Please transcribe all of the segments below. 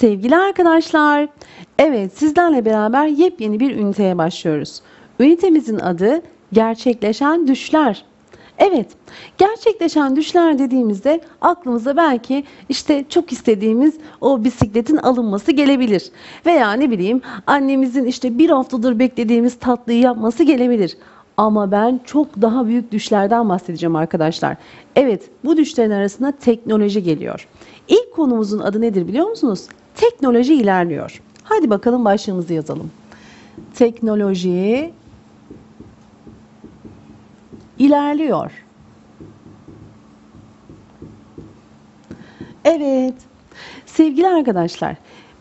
Sevgili arkadaşlar, evet sizlerle beraber yepyeni bir üniteye başlıyoruz. Ünitemizin adı gerçekleşen düşler. Evet, gerçekleşen düşler dediğimizde aklımıza belki işte çok istediğimiz o bisikletin alınması gelebilir. Veya ne bileyim annemizin işte bir haftadır beklediğimiz tatlıyı yapması gelebilir. Ama ben çok daha büyük düşlerden bahsedeceğim arkadaşlar. Evet, bu düşlerin arasında teknoloji geliyor. İlk konumuzun adı nedir biliyor musunuz? Teknoloji ilerliyor. Hadi bakalım başlığımızı yazalım. Teknoloji ilerliyor. Evet. Sevgili arkadaşlar,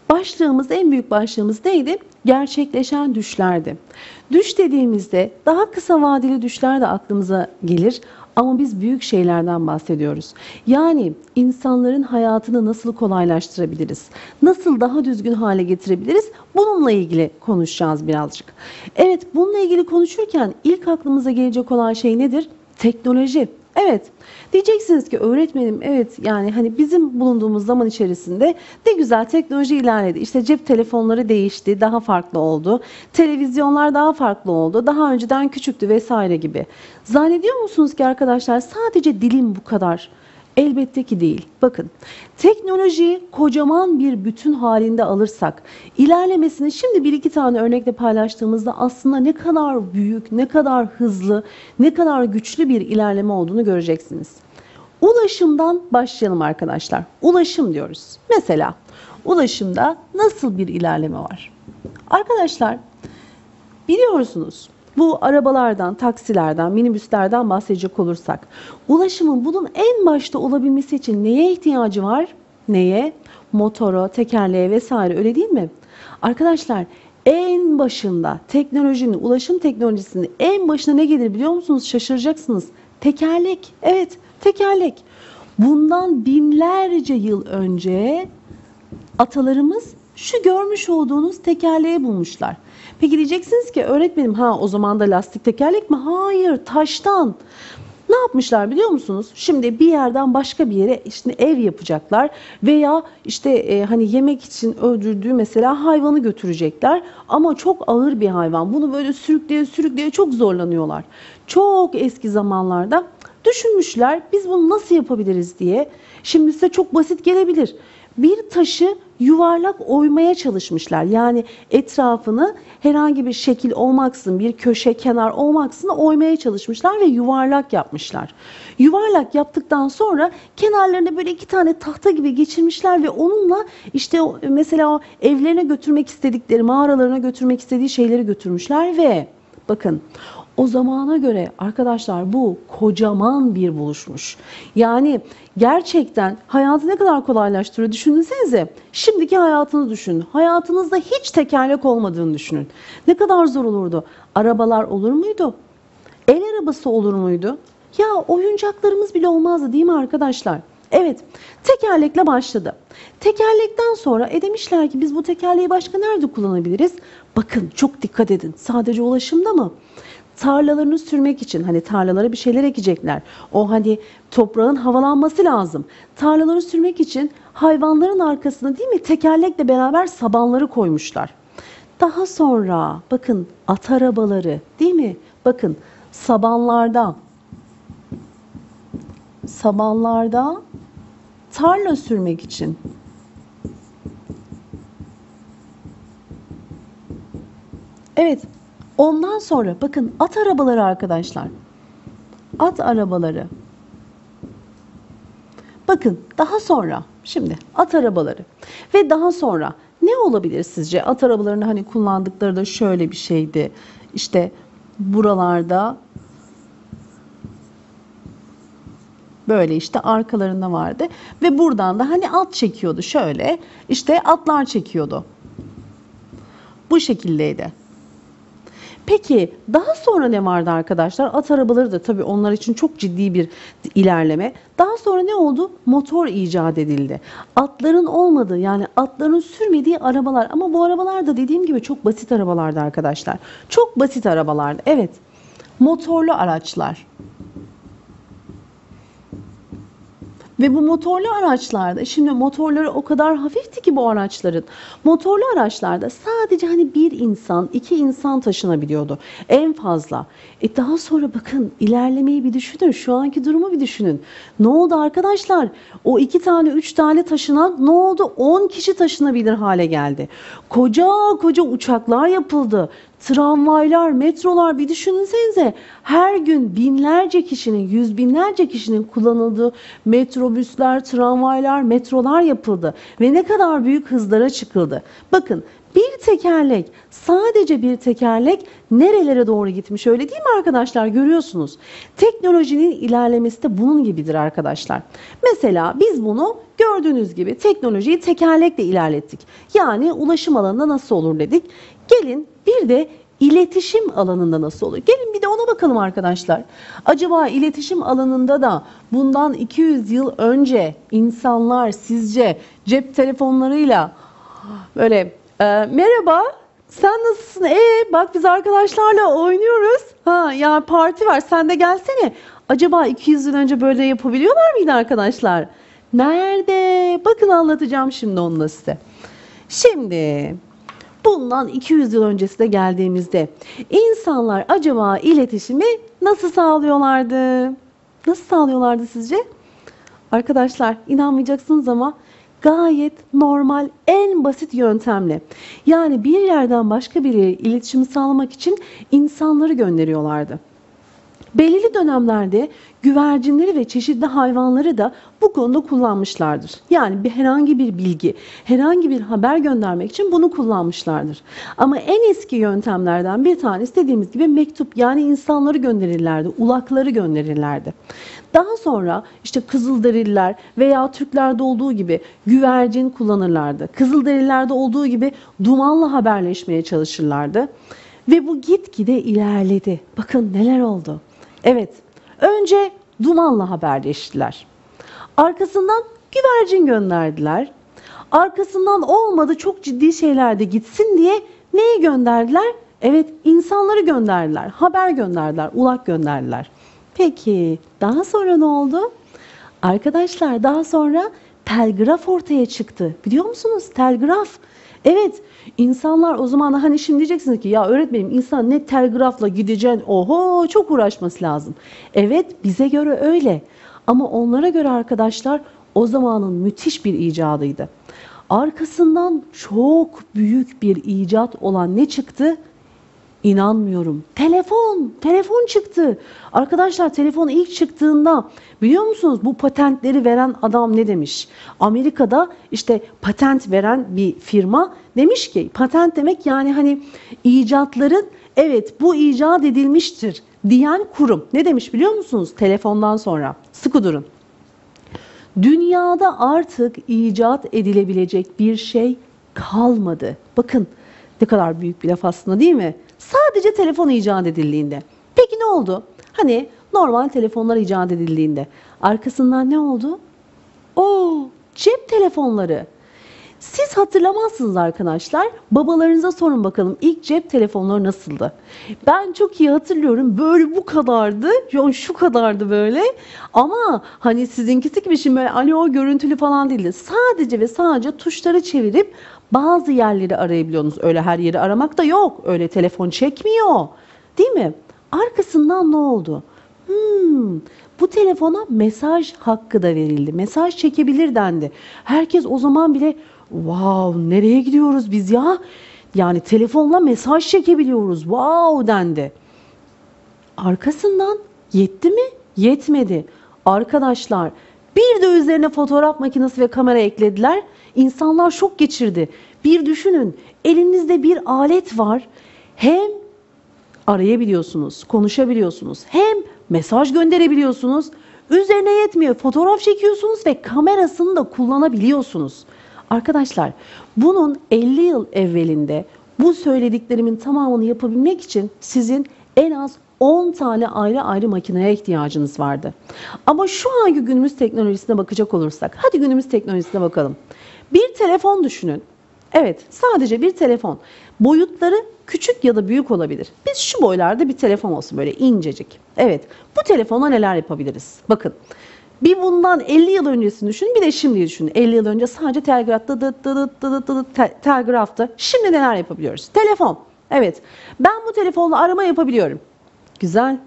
başlığımız en büyük başlığımız neydi? Gerçekleşen düşlerdi. Düş dediğimizde daha kısa vadeli düşler de aklımıza gelir ama biz büyük şeylerden bahsediyoruz. Yani insanların hayatını nasıl kolaylaştırabiliriz? Nasıl daha düzgün hale getirebiliriz? Bununla ilgili konuşacağız birazcık. Evet, bununla ilgili konuşurken ilk aklımıza gelecek olan şey nedir? Teknoloji. Evet. Diyeceksiniz ki öğretmenim evet yani hani bizim bulunduğumuz zaman içerisinde ne güzel teknoloji ilerledi. İşte cep telefonları değişti, daha farklı oldu. Televizyonlar daha farklı oldu. Daha önceden küçüktü vesaire gibi. Zannediyor musunuz ki arkadaşlar sadece dilim bu kadar? Elbette ki değil. Bakın teknolojiyi kocaman bir bütün halinde alırsak ilerlemesini şimdi bir iki tane örnekle paylaştığımızda aslında ne kadar büyük, ne kadar hızlı, ne kadar güçlü bir ilerleme olduğunu göreceksiniz. Ulaşımdan başlayalım arkadaşlar. Ulaşım diyoruz. Mesela ulaşımda nasıl bir ilerleme var? Arkadaşlar biliyorsunuz bu arabalardan, taksilerden, minibüslerden bahsedecek olursak ulaşımın bunun en başta olabilmesi için neye ihtiyacı var? Neye? Motora, tekerleğe vesaire öyle değil mi? Arkadaşlar en başında teknolojinin, ulaşım teknolojisinin en başına ne gelir biliyor musunuz? Şaşıracaksınız. Tekerlek. Evet, tekerlek. Bundan binlerce yıl önce atalarımız şu görmüş olduğunuz tekerleği bulmuşlar. Peki diyeceksiniz ki öğretmenim ha o zaman da lastik tekerlek mi? Hayır taştan. Ne yapmışlar biliyor musunuz? Şimdi bir yerden başka bir yere işte ev yapacaklar veya işte e, hani yemek için öldürdüğü mesela hayvanı götürecekler ama çok ağır bir hayvan. Bunu böyle sürükleye sürükleye çok zorlanıyorlar. Çok eski zamanlarda düşünmüşler biz bunu nasıl yapabiliriz diye. Şimdi size çok basit gelebilir bir taşı yuvarlak oymaya çalışmışlar. Yani etrafını herhangi bir şekil olmaksızın, bir köşe, kenar olmaksızın oymaya çalışmışlar ve yuvarlak yapmışlar. Yuvarlak yaptıktan sonra kenarlarına böyle iki tane tahta gibi geçirmişler ve onunla işte mesela o evlerine götürmek istedikleri, mağaralarına götürmek istediği şeyleri götürmüşler ve bakın o zamana göre arkadaşlar bu kocaman bir buluşmuş. Yani gerçekten hayatı ne kadar kolaylaştırıyor düşünsenize. Şimdiki hayatını düşünün. Hayatınızda hiç tekerlek olmadığını düşünün. Ne kadar zor olurdu. Arabalar olur muydu? El arabası olur muydu? Ya oyuncaklarımız bile olmazdı değil mi arkadaşlar? Evet, tekerlekle başladı. Tekerlekten sonra e demişler ki biz bu tekerleği başka nerede kullanabiliriz? Bakın çok dikkat edin. Sadece ulaşımda mı? Tarlalarını sürmek için hani tarlalara bir şeyler ekecekler. O hani toprağın havalanması lazım. Tarlaları sürmek için hayvanların arkasına değil mi tekerlekle beraber sabanları koymuşlar. Daha sonra bakın at arabaları değil mi? Bakın sabanlarda sabanlarda tarla sürmek için Evet, Ondan sonra bakın at arabaları arkadaşlar. At arabaları. Bakın daha sonra şimdi at arabaları ve daha sonra ne olabilir sizce? At arabalarını hani kullandıkları da şöyle bir şeydi. İşte buralarda böyle işte arkalarında vardı ve buradan da hani at çekiyordu şöyle işte atlar çekiyordu. Bu şekildeydi. Peki daha sonra ne vardı arkadaşlar? At arabaları da tabii onlar için çok ciddi bir ilerleme. Daha sonra ne oldu? Motor icat edildi. Atların olmadığı yani atların sürmediği arabalar ama bu arabalar da dediğim gibi çok basit arabalardı arkadaşlar. Çok basit arabalardı. Evet. Motorlu araçlar. Ve bu motorlu araçlarda şimdi motorları o kadar hafifti ki bu araçların. Motorlu araçlarda sadece hani bir insan, iki insan taşınabiliyordu en fazla. E daha sonra bakın ilerlemeyi bir düşünün. Şu anki durumu bir düşünün. Ne oldu arkadaşlar? O iki tane, üç tane taşınan ne oldu? 10 kişi taşınabilir hale geldi. Koca koca uçaklar yapıldı. Tramvaylar, metrolar bir düşünsenize her gün binlerce kişinin, yüz binlerce kişinin kullanıldığı metrobüsler, tramvaylar, metrolar yapıldı ve ne kadar büyük hızlara çıkıldı. Bakın bir tekerlek, sadece bir tekerlek nerelere doğru gitmiş öyle değil mi arkadaşlar görüyorsunuz. Teknolojinin ilerlemesi de bunun gibidir arkadaşlar. Mesela biz bunu gördüğünüz gibi teknolojiyi tekerlekle ilerlettik. Yani ulaşım alanında nasıl olur dedik. Gelin bir de iletişim alanında nasıl olur? Gelin bir de ona bakalım arkadaşlar. Acaba iletişim alanında da bundan 200 yıl önce insanlar sizce cep telefonlarıyla böyle e, merhaba sen nasılsın? Ee bak biz arkadaşlarla oynuyoruz. Ha yani parti var sen de gelsene. Acaba 200 yıl önce böyle yapabiliyorlar mıydı arkadaşlar? Nerede? Bakın anlatacağım şimdi onu size. Şimdi bundan 200 yıl öncesine geldiğimizde insanlar acaba iletişimi nasıl sağlıyorlardı? Nasıl sağlıyorlardı sizce? Arkadaşlar inanmayacaksınız ama gayet normal en basit yöntemle. Yani bir yerden başka bir yere iletişimi sağlamak için insanları gönderiyorlardı. Belirli dönemlerde güvercinleri ve çeşitli hayvanları da bu konuda kullanmışlardır. Yani bir herhangi bir bilgi, herhangi bir haber göndermek için bunu kullanmışlardır. Ama en eski yöntemlerden bir tanesi dediğimiz gibi mektup yani insanları gönderirlerdi, ulakları gönderirlerdi. Daha sonra işte Kızılderililer veya Türklerde olduğu gibi güvercin kullanırlardı. Kızılderililerde olduğu gibi dumanla haberleşmeye çalışırlardı. Ve bu gitgide ilerledi. Bakın neler oldu. Evet, önce dumanla haberleştiler. Arkasından güvercin gönderdiler. Arkasından olmadı çok ciddi şeyler de gitsin diye neyi gönderdiler? Evet, insanları gönderdiler, haber gönderdiler, ulak gönderdiler. Peki, daha sonra ne oldu? Arkadaşlar daha sonra telgraf ortaya çıktı. Biliyor musunuz? Telgraf. Evet, insanlar o zaman hani şimdi diyeceksiniz ki ya öğretmenim insan ne telgrafla gideceksin oho çok uğraşması lazım. Evet bize göre öyle ama onlara göre arkadaşlar o zamanın müthiş bir icadıydı. Arkasından çok büyük bir icat olan ne çıktı? İnanmıyorum. Telefon, telefon çıktı. Arkadaşlar telefon ilk çıktığında biliyor musunuz bu patentleri veren adam ne demiş? Amerika'da işte patent veren bir firma demiş ki patent demek yani hani icatların evet bu icat edilmiştir diyen kurum. Ne demiş biliyor musunuz telefondan sonra? Sıkı durun. Dünyada artık icat edilebilecek bir şey kalmadı. Bakın ne kadar büyük bir laf aslında değil mi? Sadece telefon icat edildiğinde. Peki ne oldu? Hani normal telefonlar icat edildiğinde. Arkasından ne oldu? O cep telefonları. Siz hatırlamazsınız arkadaşlar. Babalarınıza sorun bakalım ilk cep telefonları nasıldı? Ben çok iyi hatırlıyorum. Böyle bu kadardı. Şu, şu kadardı böyle. Ama hani sizinkisi gibi şimdi böyle alo görüntülü falan değildi. Sadece ve sadece tuşları çevirip bazı yerleri arayabiliyorsunuz. Öyle her yeri aramak da yok. Öyle telefon çekmiyor. Değil mi? Arkasından ne oldu? Hmm, bu telefona mesaj hakkı da verildi. Mesaj çekebilir dendi. Herkes o zaman bile wow nereye gidiyoruz biz ya? Yani telefonla mesaj çekebiliyoruz. Wow dendi. Arkasından yetti mi? Yetmedi. Arkadaşlar bir de üzerine fotoğraf makinesi ve kamera eklediler. İnsanlar şok geçirdi. Bir düşünün elinizde bir alet var. Hem arayabiliyorsunuz, konuşabiliyorsunuz. Hem mesaj gönderebiliyorsunuz. Üzerine yetmiyor. Fotoğraf çekiyorsunuz ve kamerasını da kullanabiliyorsunuz. Arkadaşlar bunun 50 yıl evvelinde bu söylediklerimin tamamını yapabilmek için sizin en az 10 tane ayrı ayrı makineye ihtiyacınız vardı. Ama şu anki günümüz teknolojisine bakacak olursak, hadi günümüz teknolojisine bakalım. Bir telefon düşünün. Evet, sadece bir telefon. Boyutları küçük ya da büyük olabilir. Biz şu boylarda bir telefon olsun böyle incecik. Evet, bu telefona neler yapabiliriz? Bakın, Bir bundan 50 yıl öncesini düşünün bir de şimdiyi düşünün. 50 yıl önce sadece telgrafta dıt dıt dıt dıt dıt te- telgraftı. Şimdi neler yapabiliyoruz? Telefon. Evet. Ben bu telefonla arama yapabiliyorum. Güzel.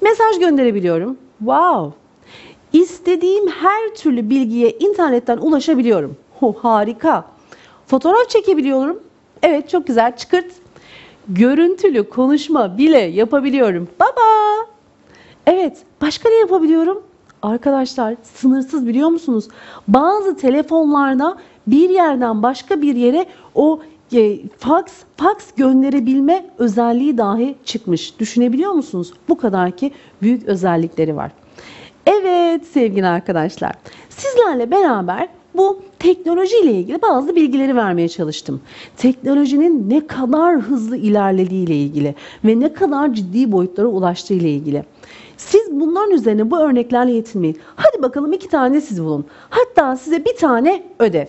Mesaj gönderebiliyorum. Wow. İstediğim her türlü bilgiye internetten ulaşabiliyorum. Oh, harika. Fotoğraf çekebiliyorum. Evet çok güzel. Çıkırt. Görüntülü konuşma bile yapabiliyorum. Baba. Evet, başka ne yapabiliyorum? Arkadaşlar, sınırsız biliyor musunuz? Bazı telefonlarda bir yerden başka bir yere o e, fax fax gönderebilme özelliği dahi çıkmış. Düşünebiliyor musunuz? Bu kadar ki büyük özellikleri var. Evet sevgili arkadaşlar, sizlerle beraber bu teknoloji ile ilgili bazı bilgileri vermeye çalıştım. Teknolojinin ne kadar hızlı ilerlediği ile ilgili ve ne kadar ciddi boyutlara ulaştığı ile ilgili. Siz bunların üzerine bu örneklerle yetinmeyin. Hadi bakalım iki tane siz bulun. Hatta size bir tane ödev.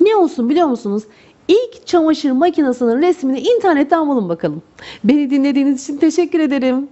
Ne olsun biliyor musunuz? İlk çamaşır makinesinin resmini internetten bulun bakalım. Beni dinlediğiniz için teşekkür ederim.